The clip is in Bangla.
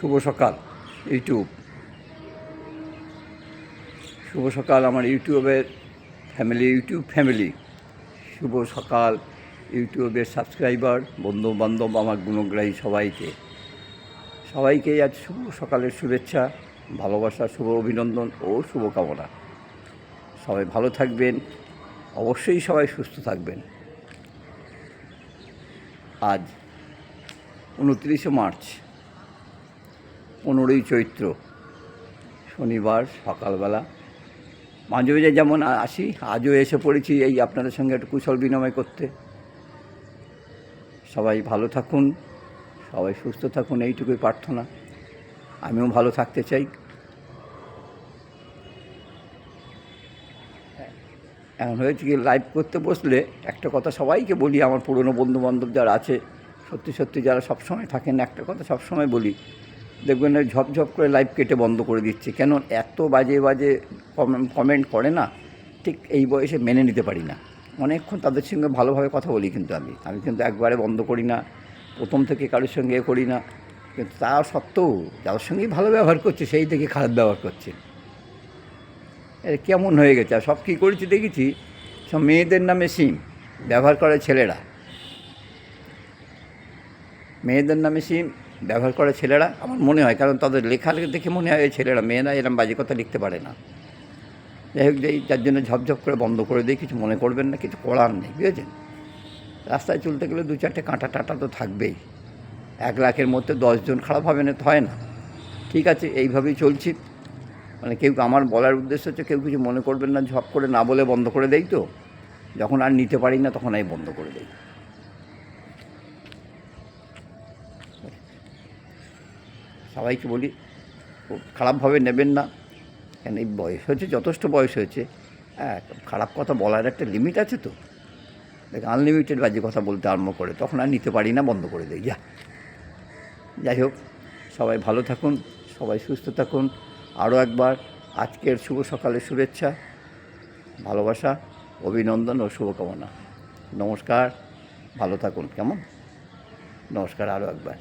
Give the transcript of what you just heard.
শুভ সকাল, ইউটিউব। শুভ সকাল আমার ইউটিউবের ফ্যামিলি, ইউটিউব ফ্যামিলি। শুভ সকাল, ইউটিউবের সাবস্ক্রাইবার বন্ধু বান্ধব আমার গুণগ্রাহী সবাইকে। সবাইকে আজ শুভ সকালের শুভেচ্ছা, ভালোবাসা, শুভ অভিনন্দন ও শুভকামনা। সবাই ভালো থাকবেন, অবশ্যই সবাই সুস্থ থাকবেন। আজ উনত্রিশে মার্চ পনেরোই চৈত্র, শনিবার সকালবেলা। মাঝে মাঝে যেমন আসি, আজও এসে পড়েছি এই আপনাদের সঙ্গে একটু কুশল বিনিময় করতে। সবাই ভালো থাকুন, সবাই সুস্থ থাকুন, এইটুকুই প্রার্থনা। আমিও ভালো থাকতে চাই। এখন হয়েছে কি লাইভ করতে বসলে একটা কথা সবাইকে বলি, আমার পুরনো বন্ধু বান্ধব যারা আছে, সত্যি সত্যি যারা সবসময় থাকেন, একটা কথা সবসময় বলি দেখবেন ঝপঝপ করে লাইভ কেটে বন্ধ করে দিচ্ছে। কেন এত বাজে বাজে কমেন্ট কমেন্ট করে না, ঠিক এই বয়সে মেনে নিতে পারি না। অনেকক্ষণ তাদের সঙ্গে ভালোভাবে কথা বলি কিন্তু আমি। আমি কিন্তু একবারে বন্ধ করি না, প্রথম থেকে কারোর সঙ্গে এ করি না। কিন্তু তা সত্ত্বেও যাদের সঙ্গেই ভালো ব্যবহার করছে, সেই থেকে খারাপ ব্যবহার করছে। এটা কেমন হয়ে গেছে? আর সব কী করেছি দেখেছি? সব মেয়েদের নামে সিম ব্যবহার করে ছেলেরা। মেয়েদের নামে সিম ব্যবহার করে ছেলেরা, আমার মনে হয়, কারণ তাদের লেখা দেখে মনে হয় ছেলেরা, মেয়েরা এরম বাজে কথা লিখতে পারে না। যাই হোক, যেই যার জন্য ঝপঝপ করে বন্ধ করে দিই কিছু মনে করবেন না, কিছু করার নেই, বুঝেছেন? রাস্তায় চলতে গেলে দু চারটে কাঁটা টাটা তো থাকবেই। এক লাখের মধ্যে দশজন খারাপ হবে না, তো হয় না। ঠিক আছে, এইভাবেই চলছি। মানে কেউ আমার বলার উদ্দেশ্য হচ্ছে, কেউ কিছু মনে করবেন না, ঝপ করে না বলে বন্ধ করে দেই তো। যখন আর নিতে পারি না, তখন আমি বন্ধ করে দেই। সবাইকে বলি খারাপভাবে নেবেন না। কেন এই বয়স হয়েছে, যথেষ্ট বয়স হয়েছে। হ্যাঁ খারাপ কথা বলার একটা লিমিট আছে তো। দেখ আনলিমিটেড বাজে কথা বলতে আরম্ভ করে, তখন আর নিতে পারি না, বন্ধ করে দেই, যা। যাই হোক, সবাই ভালো থাকুন, সবাই সুস্থ থাকুন। আরও একবার আজকের শুভ সকালের শুভেচ্ছা, ভালোবাসা, অভিনন্দন ও শুভকামনা। নমস্কার, ভালো থাকুন, কেমন? নমস্কার, আরও একবার।